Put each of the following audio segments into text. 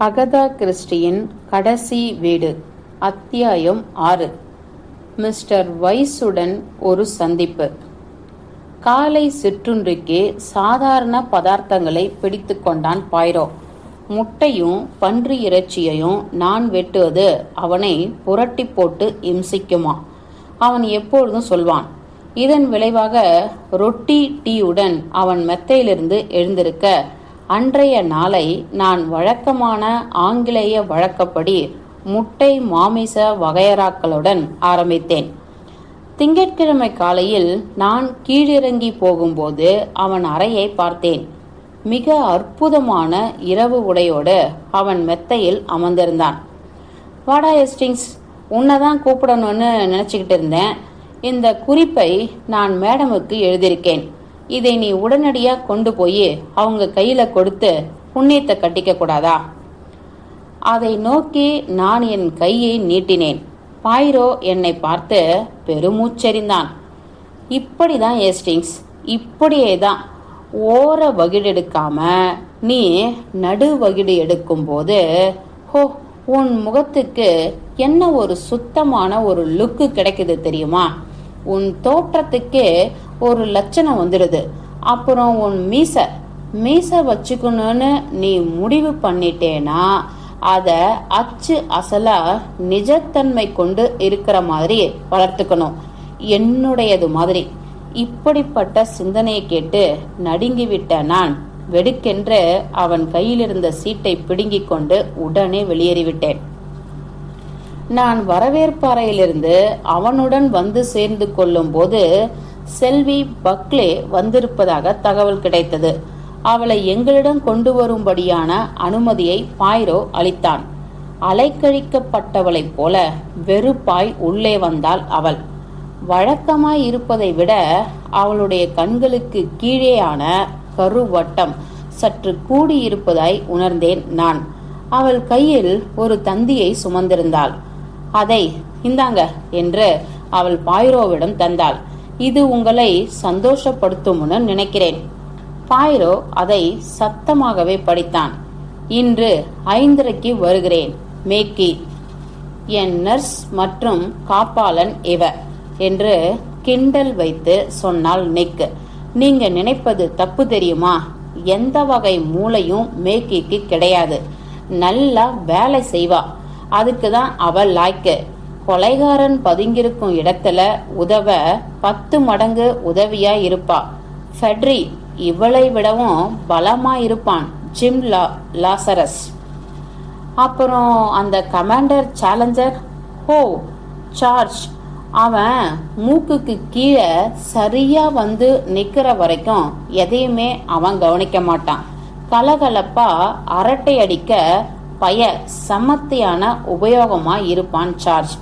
Agatha கிறிஸ்டியின் கடைசி வீடு அத்தியாயம் ஆறு. மிஸ்டர் வைஸுடன் ஒரு சந்திப்பு. காலை சிற்றுன்றிக்கே சாதாரண பதார்த்தங்களை பிடித்து கொண்டான் பாய்ரோ. முட்டையும் பன்றி இறைச்சியையும் நான் வெட்டுவது அவனை புரட்டி போட்டு இம்சிக்குமா? அவன் எப்பொழுதும் சொல்வான் இதன் விளைவாக ரொட்டி டீயுடன் அவன் மெத்தையிலிருந்து எழுந்திருக்க அன்றைய நாளை நான் வழக்கமான ஆங்கிலேய வழக்கப்படி முட்டை மாமிச வகையறாக்களுடன் ஆரம்பித்தேன். திங்கட்கிழமை காலையில் நான் கீழிறங்கி போகும்போது அவன் அறையை பார்த்தேன். மிக அற்புதமான இரவு உடையோடு அவன் மெத்தையில் அமர்ந்திருந்தான். வாடா எஸ்டிங்ஸ் உன்னை தான் கூப்பிடணும்னு நினச்சிக்கிட்டு இருந்தேன். இந்த குறிப்பை நான் மேடமுக்கு எழுதியிருக்கேன். இதை நீ உடனடியாக கொண்டு போய் அவங்க கையில் கொடுத்து புண்ணியத்தை கட்டிக்க கூடாதா? அதை நோக்கி நான் என் கையை நீட்டினேன். பாயிரோ என்னை பார்த்து பெருமூச்செறிந்தான். இப்படிதான் ஏஸ்டிங்ஸ் இப்படியே தான் ஓர வகிடு எடுக்காம நீ நடு வகிடு எடுக்கும்போது ஹோ உன் முகத்துக்கு என்ன ஒரு சுத்தமான ஒரு லுக்கு கிடைக்குது தெரியுமா? உன் தோற்றத்துக்கே ஒரு லட்சணம் வந்துடுது. அப்புறம் உன் மீச. மீச வச்சுக்கணும்னு நீ முடிவு பண்ணிட்டேனா? அதை அச்சு அசலா நிஜத்தன்மை கொண்டு இருக்கிற மாதிரி வளர்த்துக்கணும். என்னுடையது மாதிரி. இப்படிப்பட்ட சிந்தனையை கேட்டு நடுங்கிவிட்ட நான். வெடுக்கென்று அவன் கையிலிருந்த சீட்டை பிடுங்கிக் கொண்டு உடனே வெளியேறிவிட்டேன். நான் வரவேற்பறையிலிருந்து அவனுடன் வந்து சேர்ந்து கொள்ளும் போது செல்வி பக்லே வந்திருப்பதாக தகவல் கிடைத்தது. அவளை எங்களிடம் கொண்டு வரும்படியான அனுமதியை பாய்ரோ அளித்தான். அலைக்கழிக்கப்பட்டவளைப் போல வெறுப்பாய் உள்ளே வந்தாள் அவள். வழக்கமாய் இருப்பதை விட அவளுடைய கண்களுக்கு கீழேயான கருவட்டம் சற்று கூடியிருப்பதாய் உணர்ந்தேன் நான். அவள் கையில் ஒரு தந்தியை சுமந்திருந்தாள். அதை இந்தாங்க என்று அவள் பாய்ரோவிடம் தந்தாள். இது உங்களை சந்தோஷப்படுத்தும்னு நினைக்கிறேன். பாயிரோ அதை சத்தமாகவே படித்தான். இன்று ஐந்தரைக்கு வருகிறேன் மேக்கி. என் நர்ஸ் மற்றும் காப்பாளன் இவ என்று கிண்டல் வைத்து சொன்னால் நிக் நீங்க நினைப்பது தப்பு தெரியுமா? எந்த வகை மூளையும் மேக்கிக்கு கிடையாது. நல்லா வேலை செய்வா. அதுக்கு தான் அவள் லாய்க்கு. கொலைகாரன் பதுங்கியிருக்கும் இடத்துல உதவ பத்து மடங்கு உதவியா இருப்பா. ஃபெட்ரி இவளை விடவும் பலமா இருப்பான் ஜிம் லா லாசரஸ். அப்புறம் அந்த கமாண்டர் சேலஞ்சர் ஹோ சார்ஜ். அவன் மூக்குக்கு கீழே சரியா வந்து நிக்கிற வரைக்கும் எதையுமே அவன் கவனிக்க மாட்டான். கலகலப்பா அரட்டை அடிக்க பய சமத்தியான உபயோகமா இருப்பான் சார்ஜ்.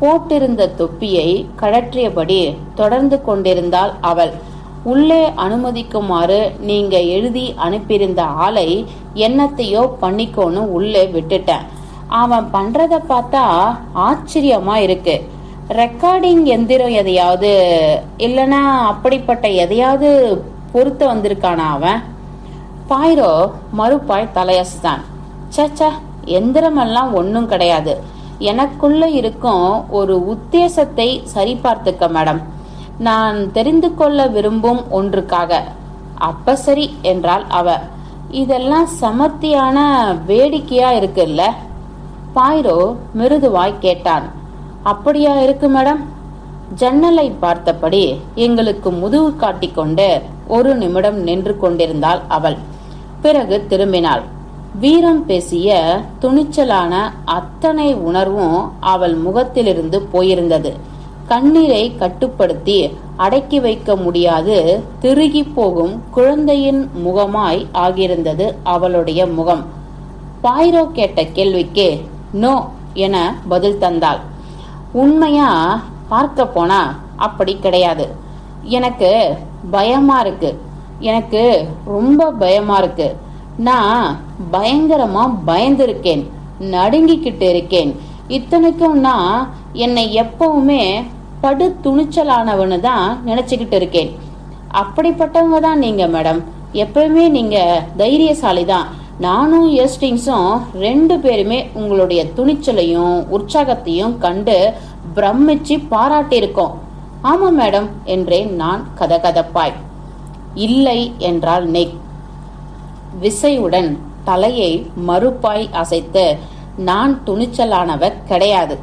போட்டிருந்த தொப்பியை கழற்றியபடி தொடர்ந்து கொண்டிருந்தாள் அவள். உள்ளே அனுமதிக்குமாறு நீங்க எழுதி அனுப்பியிருந்த ஆளை என்னத்தையோ பண்ணிக்கோன்னு உள்ளே விட்டுட்டேன். அவன் பண்றத பார்த்தா ஆச்சரியமா இருக்கு. ரெக்கார்டிங் எந்திரம் எதையாவது இல்லைன்னா அப்படிப்பட்ட எதையாவது பொருத்த வந்திருக்கானா அவன்? பாயிரோ மறுப்பாய் தலையசுதான் சச்சா எந்திரமெல்லாம் ஒன்றும் கிடையாது. எனக்குள்ள இருக்கும் ஒரு உத்தேசத்தை சரிபார்த்துக்க மேடம். நான் தெரிந்து கொள்ள விரும்பும் ஒன்றுக்காக. அப்ப சரி என்றாள் அவ. இதெல்லாம் சமர்த்தியான வேடிக்கையா இருக்குல்ல? பாய்ரோ மிருதுவாய் கேட்டான். அப்படியா இருக்கு மேடம். ஜன்னலை பார்த்தபடி எங்களுக்கு முதுகு காட்டிக்கொண்டு ஒரு நிமிடம் நின்று கொண்டிருந்தாள் அவள். பிறகு திரும்பினாள். வீரம் பேசிய துணிச்சலான அத்தனை உணர்வும் அவள் முகத்திலிருந்து போயிருந்தது. கண்ணீரை கட்டுப்படுத்தி அடக்கி வைக்க முடியாது திருகி போகும் குழந்தையின் முகமாய் ஆகியிருந்தது அவளுடைய முகம். பாய்ரோ கேட்ட கேள்விக்கு நோ என பதில் தந்தாள். உண்மையா? பார்க்க போனா? அப்படி கிடையாது. எனக்கு பயமா இருக்கு. எனக்கு ரொம்ப பயமா இருக்கு. நான் பயங்கரமா பயந்திருக்கேன் நடுங்கிக்கிட்டு இருக்கேன். இத்தனைக்கும் நான் என்னை எப்பவுமே படு துணிச்சலானவனு தான் நினைச்சுக்கிட்டு இருக்கேன். அப்படிப்பட்டவங்க தான் நீங்க மேடம். எப்பவுமே நீங்க தைரியசாலி தான் நானும் எஸ்டிங்ஸும் ரெண்டு பேருமே உங்களுடைய துணிச்சலையும் உற்சாகத்தையும் கண்டு பிரமிச்சு பாராட்டியிருக்கோம். ஆமா மேடம் என்றேன் நான் கதகதப்பாய். இல்லை என்றால் நெக். விசையுடன் தலையை மறுப்பாய் அசைத்து நான் துணிச்சலானவர் கிடையாது.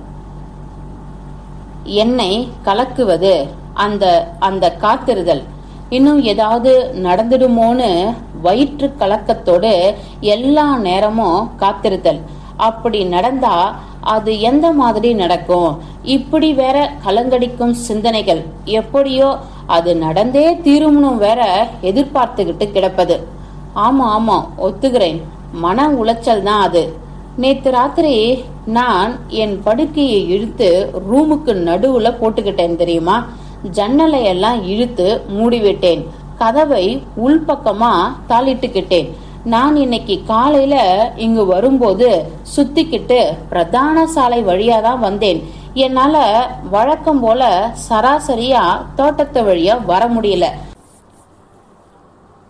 என்னை கலக்குவது அந்த அந்த காத்திருதல். இன்னும் ஏதாவது நடந்துடுமோன்னு வயிற்று கலக்கத்தோடு எல்லா நேரமும் காத்திருத்தல் அப்படி நடந்தா அது எந்த மாதிரி நடக்கும்? இப்படி வேற கலங்கடிக்கும் சிந்தனைகள். எப்படியோ அது நடந்தே தீரும்னு வேற எதிர்பார்த்துக்கிட்டு கிடப்பது. ஆமா ஆமா ஒத்துக்கிறேன். மன உளைச்சல் தான் அது. நேத்து ராத்திரி நான் என் படுக்கையை இழுத்து ரூமுக்கு நடுவுல போட்டுக்கிட்டேன் தெரியுமா? ஜன்னலை எல்லாம் இழுத்து மூடிவிட்டேன். கதவை உள்பக்கமா தாளிட்டுக்கிட்டேன். நான் இன்னைக்கு காலையில இங்கு வரும்போது சுத்திக்கிட்டு பிரதான சாலை வழியா தான் வந்தேன். என்னால வழக்கம் போல சராசரியா தோட்டத்து வழியா வர முடியல.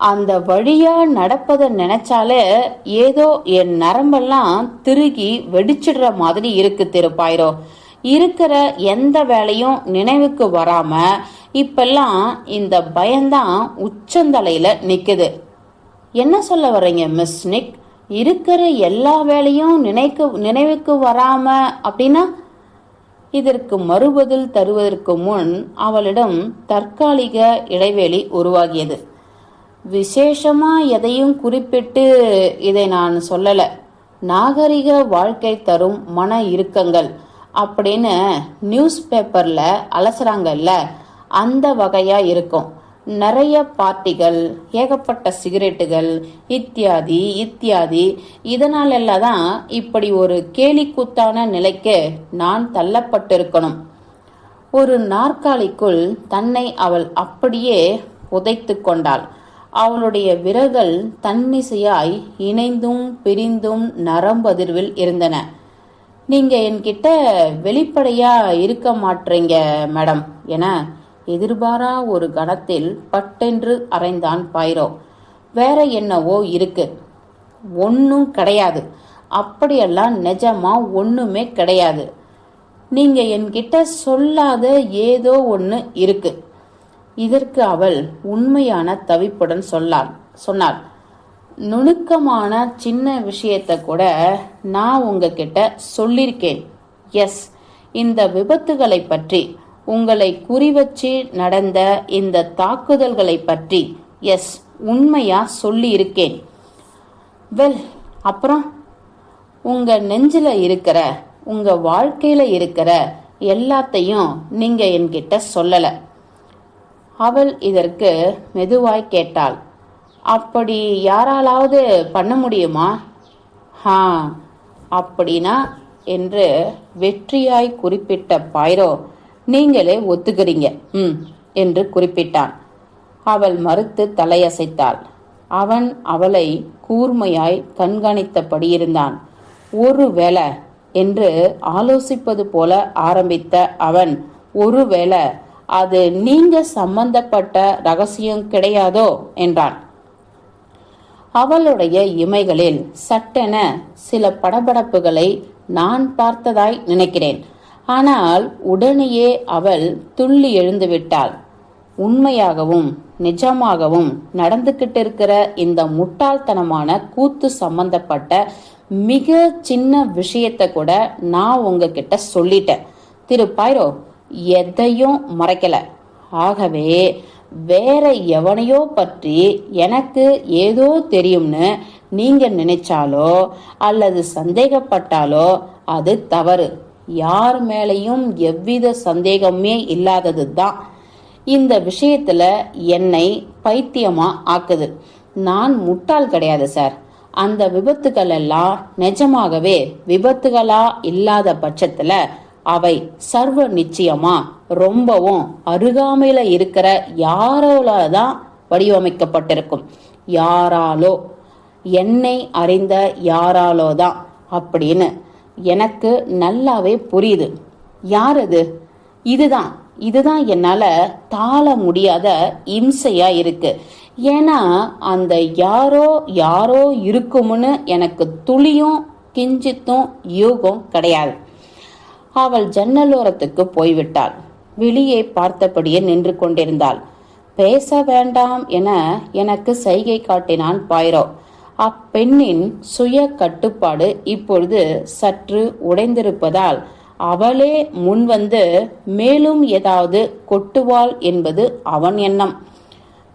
அந்த வழியா நடப்பதை நினைச்சாலே ஏதோ என் நரம்பெல்லாம் திருகி வெடிச்சிடுற மாதிரி இருக்கு திருப்பாயிரோ. இருக்கிற எந்த வேலையும் நினைவுக்கு வராம இப்பெல்லாம் இந்த பயம்தான் உச்சந்தலையில நிக்குது. என்ன சொல்ல வர்றீங்க மிஸ் நிக்? இருக்கிற எல்லா வேலையும் நினைக்கு நினைவுக்கு வராம அப்படின்னா? இதற்கு மறுபதில் தருவதற்கு முன் அவளிடம் தற்காலிக இடைவெளி உருவாகியது. விசேஷமா எதையும் குறிப்பிட்டு இதை நான் சொல்லல. நாகரிக வாழ்க்கை தரும் மன இறுக்கங்கள் அப்படின்னு நியூஸ் பேப்பர்ல அலசுறாங்கல்ல அந்த வகையா இருக்கும். நிறைய பார்ட்டிகள் ஏகப்பட்ட சிகரெட்டுகள் இத்தியாதி இத்தியாதி இதனாலெல்லாம் தான் இப்படி ஒரு கேலிக்கூத்தான நிலைக்கு நான் தள்ளப்பட்டிருக்கணும். ஒரு நாற்காலிக்குள் தன்னை அவள் அப்படியே உதைத்து கொண்டாள். அவளுடைய விரல்கள் தன்னிசையாய் இணைந்தும் பிரிந்தும் நரம்பதிர்வில் இருந்தன. நீங்க என்கிட்ட வெளிப்படையா இருக்க மாட்டீங்க மேடம் என எதிர்பாரா ஒரு கணத்தில் பட்டென்று அரைந்தான் பாயிரோ. வேற என்னவோ இருக்கு. ஒன்றும் கிடையாது. அப்படியெல்லாம் நிஜமா ஒண்ணுமே கிடையாது. நீங்க என்கிட்ட சொல்லாத ஏதோ ஒன்று இருக்கு. இதற்கு அவள் உண்மையான தவிப்புடன் சொன்னாள் சொன்னாள் நுணுக்கமான சின்ன விஷயத்த கூட நான் உங்ககிட்ட சொல்லியிருக்கேன் எஸ் இந்த விபத்துகளை பற்றி உங்களை குறிவச்சு நடந்த இந்த தாக்குதல்களை பற்றி எஸ் உண்மையா சொல்லி இருக்கேன் வெல் அப்புறம்? உங்க நெஞ்சில இருக்கிற உங்க வாழ்க்கையில இருக்கிற எல்லாத்தையும் நீங்க என்கிட்ட சொல்லலை. அவள் இதற்கு மெதுவாய் கேட்டாள். அப்படி யாராலாவது பண்ண முடியுமா? ஹா அப்படின்னா என்று வெற்றியாய் குறிப்பிட்ட பைரோ நீங்களே ஒத்துக்கிறீங்க. ம் என்று குறிப்பிட்டான். அவள் மறுத்து தலையசைத்தாள். அவன் அவளை கூர்மையாய் கண்காணித்தபடி இருந்தான். ஒருவேளை என்று ஆலோசிப்பது போல ஆரம்பித்த அவன் ஒருவேளை அது நீங்க சம்பந்தப்பட்ட ரகசியம் கிடையாதோ என்றான். அவளுடைய இமைகளில் சட்டென சில படபடப்புகளை நான் பார்த்ததாய் நினைக்கிறேன். ஆனால் உடனேயே அவள் துள்ளி எழுந்து விட்டாள். உண்மையாகவும் நிஜமாகவும் நடந்துகிட்டு இருக்கிற இந்த முட்டாள்தனமான கூத்து சம்பந்தப்பட்ட மிக சின்ன விஷயத்த கூட நான் உங்ககிட்ட சொல்லிட்டேன். திரு பைரோ எதையும் மறைக்கல. ஆகவே வேற எவனையோ பற்றி எனக்கு ஏதோ தெரியும்னு நீங்க நினைச்சாலோ அல்லது சந்தேகப்பட்டாலோ அது தவறு. யார் மேலையும் எவ்வித சந்தேகமே இல்லாதது தான் இந்த விஷயத்துல என்னை பைத்தியமா ஆக்குது. நான் முட்டாள் கிடையாது சார். அந்த விபத்துகள் எல்லாம் நிஜமாகவே விபத்துகளா இல்லாத பட்சத்துல அவை சர்வ நிச்சயமா ரொம்பவும் அருகாமையில இருக்கிற யாரோல தான் வடிவமைக்கப்பட்டிருக்கும். யாராலோ என்னை அறிந்த யாராலோ தான் அப்படின்னு எனக்கு நல்லாவே புரியுது. யார் அது இதுதான். இதுதான் என்னால தாழ முடியாத இம்சையா இருக்கு. ஏன்னா அந்த யாரோ யாரோ இருக்கும்னு எனக்கு துளியும் கிஞ்சித்தும் யூகம் கிடையாது. அவள் ஜன்னலோரத்துக்கு போய்விட்டாள். வெளியே பார்த்தபடியே நின்று கொண்டிருந்தாள். பேச வேண்டாம் என எனக்கு சைகை காட்டினான் பாய்ரோ. அப்பெண்ணின் சுய கட்டுப்பாடு இப்பொழுது சற்று உடைந்திருப்பதால் அவளே முன்வந்து மேலும் ஏதாவது கொட்டுவாள் என்பது அவன் எண்ணம்.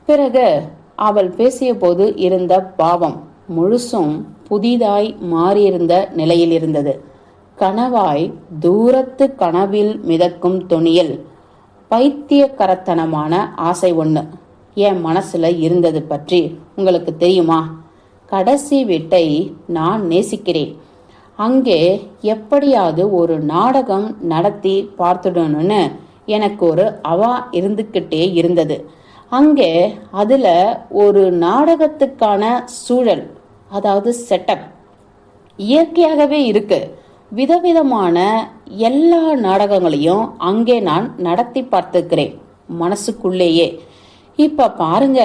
பிறகு அவள் பேசியபோது இருந்த பாவம் முழுசும் புதிதாய் மாறியிருந்த நிலையில் இருந்தது கனவாய் தூரத்து கனவில் மிதக்கும் துணியில். பைத்தியக்கரத்தனமான ஆசை ஒன்று என் மனசுல இருந்தது பற்றி உங்களுக்கு தெரியுமா? கடைசி வீட்டை நான் நேசிக்கிறேன். அங்கே எப்படியாவது ஒரு நாடகம் நடத்தி பார்த்துடணும்னு எனக்கு ஒரு அவா இருந்துக்கிட்டே இருந்தது. அங்கே அதில் ஒரு நாடகத்துக்கான சூழல் அதாவது செட்டப் இயற்கையாகவே இருக்குது விதவிதமான எல்லா நாடகங்களையும் அங்கே நான் நடத்தி பார்த்துக்கிறேன் மனசுக்குள்ளேயே. இப்ப பாருங்க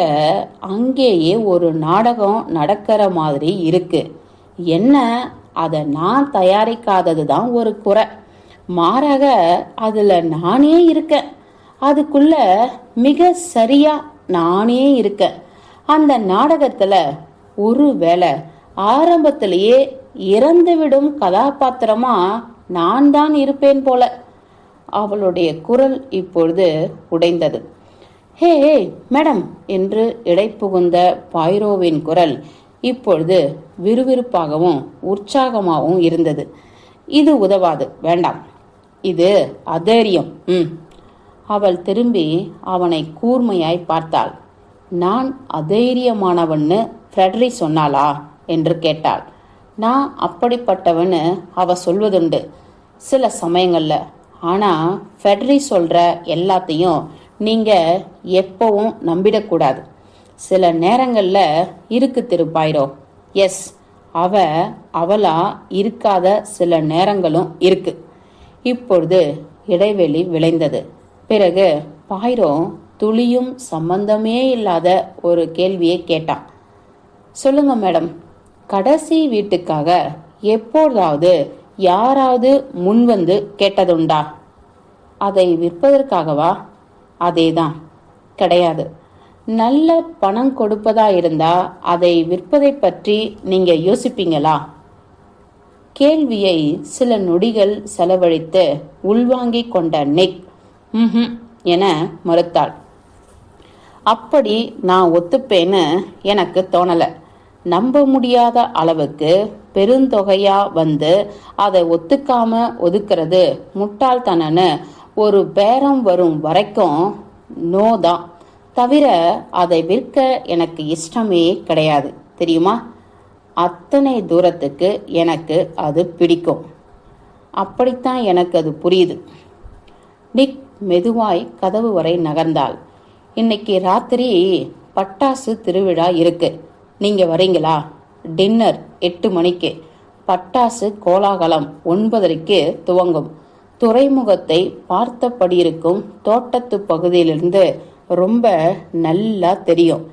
அங்கேயே ஒரு நாடகம் நடக்கிற மாதிரி இருக்கு. என்ன? அதை நான் தயாரிக்காதது தான் ஒரு குறை. மாறாக அதுல நானே இருக்கேன் அதுக்குள்ள மிக சரியா நானே இருக்கேன் அந்த நாடகத்துல ஒரு வேளை ஆரம்பத்திலேயே இறந்துவிடும் கதாபாத்திரமா நான் தான் இருப்பேன் போல. அவளுடைய குரல் இப்பொழுது உடைந்தது. ஹே மேடம் என்று இடைப்புகுந்த பாய்ரோவின் குரல் இப்பொழுது விறுவிறுப்பாகவும் உற்சாகமாகவும் இருந்தது. இது உதவாது வேண்டாம். இது அதேரியம். ம் அவள் திரும்பி அவனை கூர்மையாய் பார்த்தாள். நான் அதைரியமானவன்னு ஃப்ரெட்ரி சொன்னாளா? என்று கேட்டாள். நான் அப்படிப்பட்டவன்னு அவ சொல்வதுண்டு. சில சமயங்களில். ஆனால் ஃபெட்ரி சொல்கிற எல்லாத்தையும் நீங்கள் எப்பவும் நம்பிடக்கூடாது. சில நேரங்களில் இருக்கு திருப்பாயிரோ எஸ் அவ அவளா இருக்காத சில நேரங்களும் இருக்கு. இப்பொழுது இடைவெளி விளைந்தது. பிறகு பாயிரோ துளியும் சம்பந்தமே இல்லாத ஒரு கேள்வியை கேட்டான். சொல்லுங்க மேடம் கடைசி வீட்டுக்காக எப்போதாவது யாராவது முன்வந்து கேட்டதுண்டா? அதை விற்பதற்காகவா? அதேதான். கிடையாது. நல்ல பணம் கொடுப்பதா இருந்தா அதை விற்பதை பற்றி நீங்க யோசிப்பீங்களா? கேள்வியை சில நொடிகள் செலவழித்து உள்வாங்கிக் கொண்ட நிக் ம்ஹும் என மறுத்தாள். அப்படி நான் ஒத்துப்பேன்னு எனக்கு தோணலை. நம்ப முடியாத அளவுக்கு பெருந்தொகையா வந்து அதை ஒத்துக்காம ஒதுக்குறது. முட்டாள்தனன்னு ஒரு பேரம் வரும் வரைக்கும் நோ தான். தவிர அதை விற்க எனக்கு இஷ்டமே கிடையாது. தெரியுமா? அத்தனை தூரத்துக்கு எனக்கு அது பிடிக்கும். அப்படித்தான் எனக்கு அது புரியுது. நிக் மெதுவாய் கதவு வரை நகர்ந்தாள். இன்னைக்கு ராத்திரி பட்டாசு திருவிழா இருக்குது நீங்க வரீங்களா? டின்னர் எட்டு மணிக்கு. பட்டாசு கோலாகலம் ஒன்பதரைக்கு துவங்கும். துறைமுகத்தை பார்த்தபடி இருக்கும் தோட்டத்து பகுதியிலிருந்து ரொம்ப நல்லா தெரியும்.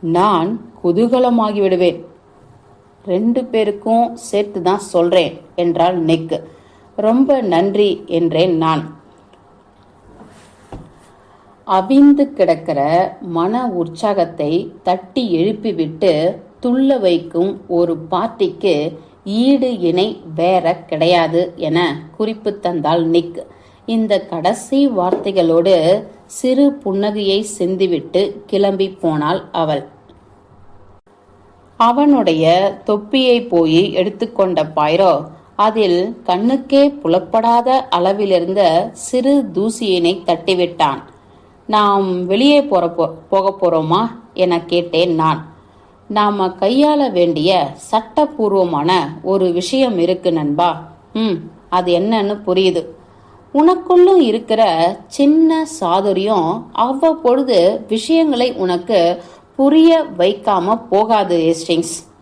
நான் குதூகலமாகி விடுவேன் ரெண்டு பேருக்கும் சேர்த்து தான் சொல்றேன் என்றாள் நெக். ரொம்ப நன்றி என்றேன் நான். அவிந்து கிடக்கிற மன உற்சாகத்தை தட்டி எழுப்பிவிட்டு துள்ள வைக்கும் ஒரு பார்ட்டிக்கு ஈடு இணை வேற கிடையாது என குறிப்பு தந்தாள் நிக். இந்த கடைசி வார்த்தைகளோடு சிறு புன்னகையை சிந்திவிட்டு கிளம்பி போனாள் அவள். அவனுடைய தொப்பியை போய் எடுத்துக்கொண்ட பாயிரோ அதில் கண்ணுக்கே புலப்படாத அளவிலிருந்த சிறு தூசியினை தட்டிவிட்டான். நாம் வெளியே போற போ- போக போறோமா? என கேட்டேன் நான். நாம கையாள வேண்டிய சட்டபூர்வமான ஒரு விஷயம் இருக்கு நண்பா. ம் அது என்னன்னு புரியுது. உனக்குள்ளும் இருக்கிற சின்ன சாதுரியம் அவ்வப்பொழுது விஷயங்களை உனக்கு புரிய வைக்காம போகாது ஏஸ்டிங்ஸ்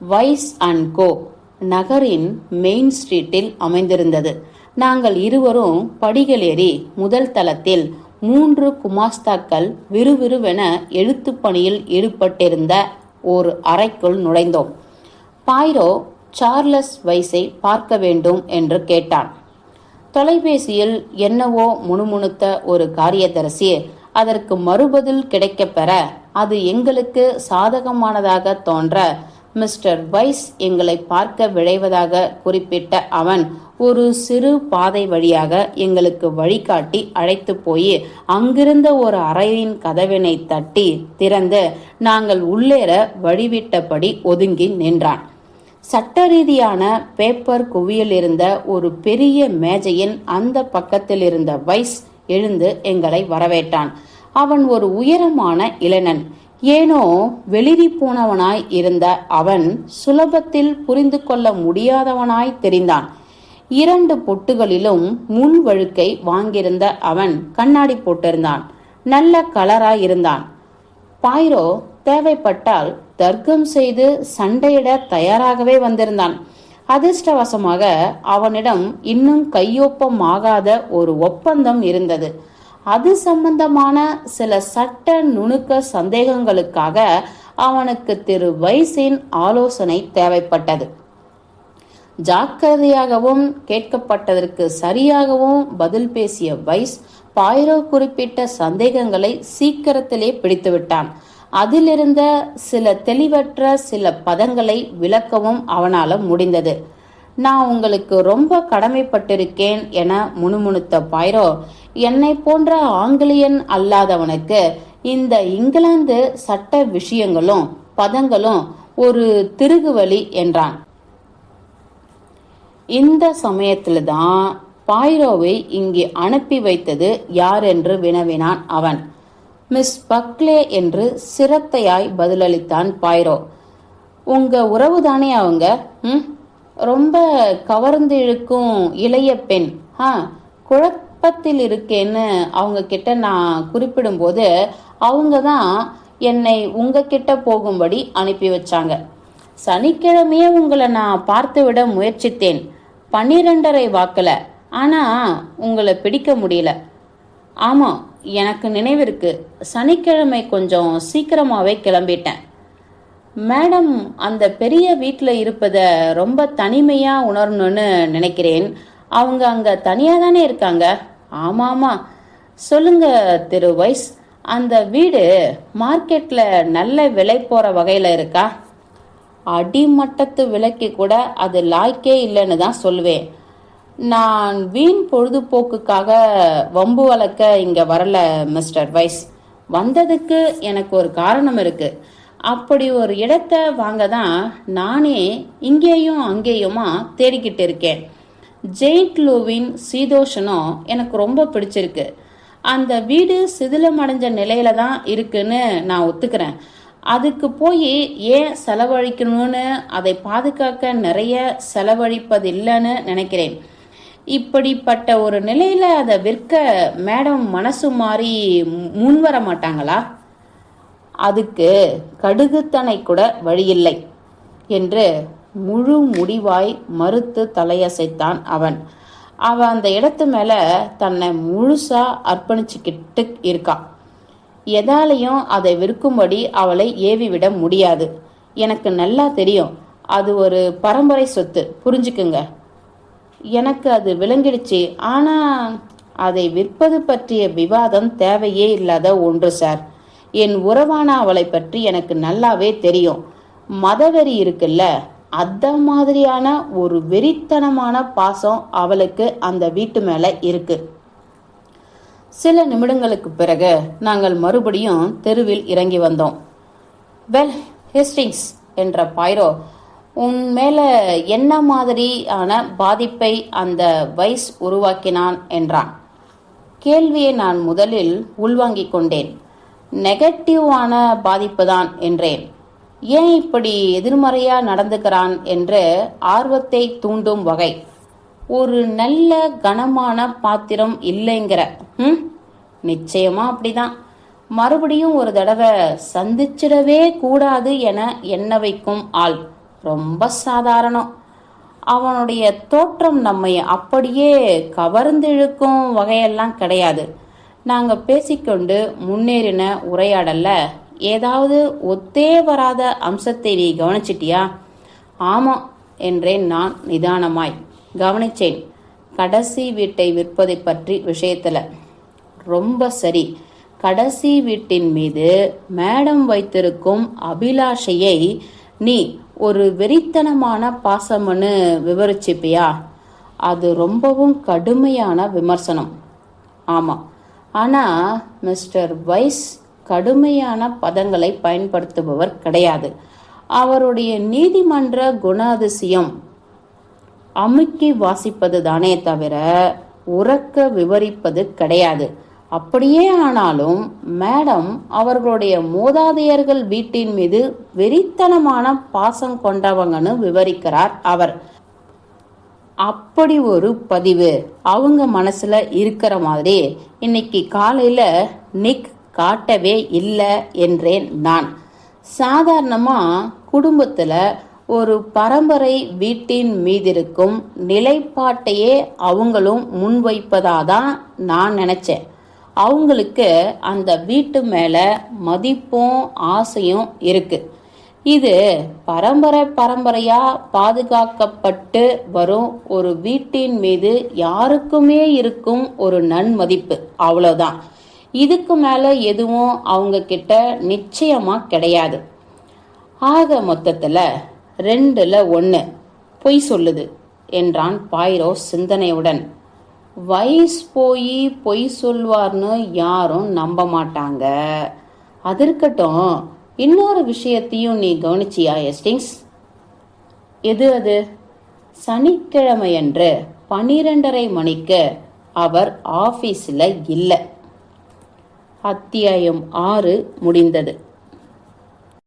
வைஸ் அண்ட் கோ நகரின் மெயின் ஸ்ட்ரீட்டில் அமைந்திருந்தது. நாங்கள் இருவரும் படிகளேறி முதல் தளத்தில் மூன்று குமாஸ்தாக்கள் விறுவிறுவென எழுத்துப்பணியில் ஈடுபட்டிருந்த ஒரு அறைக்குள் நுழைந்தோம். பாய்ரோ சார்லஸ் வைஸை பார்க்க வேண்டும் என்று கேட்டான். தொலைபேசியில் என்னவோ முணுமுணுத்த ஒரு காரியதரிசி அதற்கு மறுபதில் கிடைக்கப்பெற அது எங்களுக்கு சாதகமானதாக தோன்ற மிஸ்டர் வைஸ் எங்களை பார்க்க விழைவதாக குறிப்பிட்ட அவன் ஒரு சிறு பாதை வழியாக எங்களுக்கு வழிகாட்டி அழைத்து போய் அங்கிருந்த ஒரு அறையின் கதவினை தட்டி திறந்து நாங்கள் உள்ளேற வழிவிட்டபடி ஒதுங்கி நின்றான். சட்டரீதியான பேப்பர் குவியல் இருந்த ஒரு பெரிய மேஜையின் அந்த பக்கத்தில் இருந்த வைஸ் எழுந்து எங்களை வரவேற்றான். அவன் ஒரு உயரமான இளைஞன் ஏனோ வெளிரி போனவனாய் இருந்த அவன் சுலபத்தில் புரிந்து கொள்ள முடியாதவனாய் தெரிந்தான். இரண்டு பொட்டுகளிலும் முன் வழுக்கை வாங்கியிருந்த அவன் கண்ணாடி போட்டிருந்தான். நல்ல கலராய் இருந்தான். பாய்ரோ தேவைப்பட்டால் தர்க்கம் செய்து சண்டையிட தயாராகவே வந்திருந்தான். அதிர்ஷ்டவசமாக அவனிடம் இன்னும் கையொப்பம் ஆகாத ஒரு ஒப்பந்தம் இருந்தது. அது சம்பந்தமான சில சட்ட நுணுக்க சந்தேகங்களுக்காக அவனுக்கு திரு வைஸின் ஆலோசனை தேவைப்பட்டது. ஜாக்கிரதையாகவும் கேட்கப்பட்டதற்கு சரியாகவும் பதில் பேசிய வைஸ் பாயிரோ குறிப்பிட்ட சந்தேகங்களை சீக்கிரத்திலே பிடித்துவிட்டான். அதிலிருந்த சில தெளிவற்ற சில பதங்களை விளக்கவும் அவனால முடிந்தது. நான் உங்களுக்கு ரொம்ப கடமைப்பட்டிருக்கேன் என முணுமுணுத்த பாய்ரோ என்னை போன்ற ஆங்கிலேயன் அல்லாதவனுக்கு இந்த இங்கிலாந்து சட்ட விஷயங்களும் பதங்களும் ஒரு திருகுவலி என்றான். இந்த சமயத்தில் தான் பாய்ரோவை இங்கே அனுப்பி வைத்தது யார் என்று வினவினான் அவன். மிஸ் பக்லே என்று சிரத்தையாய் பதிலளித்தான் பாய்ரோ. உங்க உறவுதானே அவங்க? ம்? ரொம்ப கவர்ந்து இழுக்கும் இளைய பெண். ஆ குழப்பத்தில் இருக்கேன்னு அவங்க கிட்ட நான் குறிப்பிடும்போது அவங்க தான் என்னை உங்ககிட்ட போகும்படி அனுப்பி வச்சாங்க. சனிக்கிழமையே உங்களை நான் பார்த்து விட முயற்சித்தேன். பன்னிரெண்டரை வாக்கில். ஆனால் உங்களை பிடிக்க முடியல. ஆமாம் எனக்கு நினைவிருக்கு. சனிக்கிழமை கொஞ்சம் சீக்கிரமாகவே கிளம்பிட்டேன். மேடம் அந்த பெரிய வீட்டில் இருப்பதை ரொம்ப தனிமையாக உணரணும்னு நினைக்கிறேன். அவங்க அங்கே தனியாக தானே இருக்காங்க? ஆமாம். ஆமாம் சொல்லுங்க திரு வைஸ். அந்த வீடு மார்க்கெட்டில் நல்ல விலை போகிற வகையில் இருக்கா? அடிமட்டத்து விலைக்கு கூட அது லாய்க்கே இல்லைன்னு தான் சொல்லுவேன் நான் வீண் பொழுதுபோக்குக்காக வம்பு வளர்க்க இங்க வரல மிஸ்டர் வைஸ். வந்ததுக்கு எனக்கு ஒரு காரணம் இருக்குது அப்படி ஒரு இடத்த வாங்க தான் நானே இங்கேயும் அங்கேயுமா தேடிக்கிட்டு இருக்கேன். ஜெயிண்ட் லூவின் சீதோஷனம் எனக்கு ரொம்ப பிடிச்சிருக்கு. அந்த வீடு சிதிலமடைஞ்ச நிலையில தான் இருக்குன்னு நான் ஒத்துக்கிறேன். அதுக்கு போய் ஏன் செலவழிக்கணும்னு அதை பாதுகாக்க நிறைய செலவழிப்பதில்லைன்னு நினைக்கிறேன். இப்படிப்பட்ட ஒரு நிலையில அதை விற்க மேடம் மனசு மாறி முன் வர மாட்டாங்களா? அதுக்கு கடுகுத்தனை கூட வழியில்லை என்று முழு முடிவாய் மறுத்து தலையசைத்தான் அவன். அவன் அந்த இடத்து மேல தன்னை முழுசா அர்ப்பணிச்சுக்கிட்டு இருக்கான் எதாலையும் அதை விற்கும்படி அவளை ஏவிவிட முடியாது. எனக்கு நல்லா தெரியும். அது ஒரு பரம்பரை சொத்து. புரிஞ்சுக்குங்க. எனக்கு அது விளங்கிடுச்சு. ஆனா அதை விற்பது பற்றிய விவாதம் தேவையே இல்லாத ஒன்று சார். என் உறவான அவளை பற்றி எனக்கு நல்லாவே தெரியும். மதவெறி இருக்குல்ல அந்த மாதிரியான ஒரு வெறித்தனமான பாசம் அவளுக்கு அந்த வீட்டு மேல இருக்கு. சில நிமிடங்களுக்கு பிறகு நாங்கள் மறுபடியும் தெருவில் இறங்கி வந்தோம். வெல் ஹிஸ்டிங்ஸ் என்ற பாய்ரோ உன் மேல என்ன மாதிரியான பாதிப்பை அந்த வைஸ் உருவாக்கினான்? என்றான். கேள்வியை நான் முதலில் உள்வாங்கிக் கொண்டேன். நெகட்டிவான பாதிப்பு தான் என்றேன். ஏன் இப்படி எதிர்மறையா நடந்துக்கிறான் என்று ஆர்வத்தை தூண்டும் வகை. ஒரு நல்ல கனமான பாத்திரம் இல்லைங்கிற. ம்? நிச்சயமா அப்படிதான். மறுபடியும் ஒரு தடவை சந்திச்சிடவே கூடாது என எண்ண வைக்கும் ஆள் ரொம்ப சாதாரணம். அவனுடைய தோற்றம் நம்மை அப்படியே கவர்ந்து இழுக்கும் வகையெல்லாம் கிடையாது. நாங்க பேசிக்கொண்டு முன்னேறின உரையாடல்ல ஏதாவது ஒத்தே வராத அம்சத்தை நீ கவனிச்சிட்டியா? ஆமாம் என்றேன் நான் நிதானமாய். கவனிச்சேன். கடைசி வீட்டை விற்பதை பற்றி விஷயத்துல. ரொம்ப சரி. கடைசி வீட்டின் மீது மேடம் வைத்திருக்கும் அபிலாஷையை நீ ஒரு வெறித்தனமான பாசம்னு விவரிச்சிப்பியா? அது ரொம்பவும் கடுமையான விமர்சனம். ஆமாம் ஆனால் மிஸ்டர் வைஸ் கடுமையான பதங்களை பயன்படுத்துபவர் கிடையாது. அவருடைய நீதிமன்ற குணாதிசயம் அமுக்கி வாசிப்பது தானே தவிர உறக்க விவரிப்பது கிடையாது. அப்படியே ஆனாலும் மேடம் அவர்களுடைய மூதாதையர்கள் வீட்டின் மீது வெறித்தனமான பாசம் கொண்டவங்கன்னு விவரிக்கிறார் அவர். அப்படி ஒரு பதிவு அவங்க மனசுல இருக்கிற மாதிரி இன்னைக்கு காலையில நிக் காட்டவே இல்லை என்றேன் நான். சாதாரணமா குடும்பத்துல ஒரு பரம்பரை வீட்டின் மீதிருக்கும் நிலைப்பாட்டையே அவங்களும் முன்வைப்பதாதான் நான் நினைச்சேன். அவங்களுக்கு அந்த வீட்டு மேல மதிப்பும் ஆசையும் இருக்குது இது பரம்பரை பரம்பரையா பாதுகாக்கப்பட்டு வரும் ஒரு வீட்டின் மீது யாருக்குமே இருக்கும் ஒரு நன்மதிப்பு. அவ்வளவுதான். இதுக்கு மேல எதுவும் அவங்க கிட்ட நிச்சயமா கிடையாது. ஆக மொத்தத்துல ரெண்டுல ஒன்று பொய் சொல்லுது என்றான் பாயிரோ சிந்தனையுடன். வயசு போய் பொய் சொல்வார்னு யாரும் நம்ப மாட்டாங்க. அது இருக்கட்டும் இன்னொரு விஷயத்தையும் நீ கவனிச்சியா எஸ்டிங்ஸ் எது அது? சனிக்கிழமையன்று பனிரெண்டரை மணிக்கு அவர் ஆபீஸ்ல இல்லை. அத்தியாயம் ஆறு முடிந்தது.